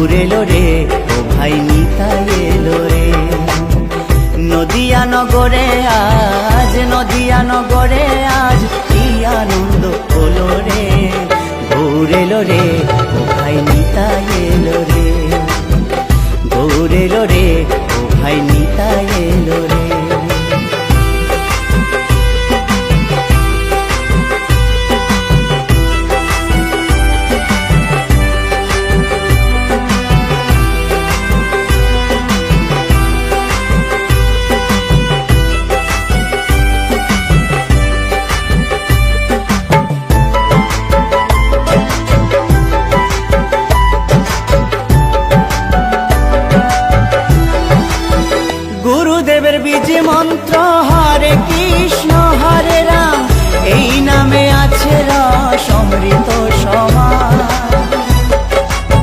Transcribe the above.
গৌর এলো রে, ও ভাই নিতাই এলো রে। নদিয়া নগরে আজ, নদিয়া নগরে আজ কি আনন্দ হলো রে। গৌর এলো রে, ও ভাই নিতাই এলো রে। গৌর এলো রে, ও ভাই নিতাই বীজ মন্ত্র হরে কৃষ্ণ।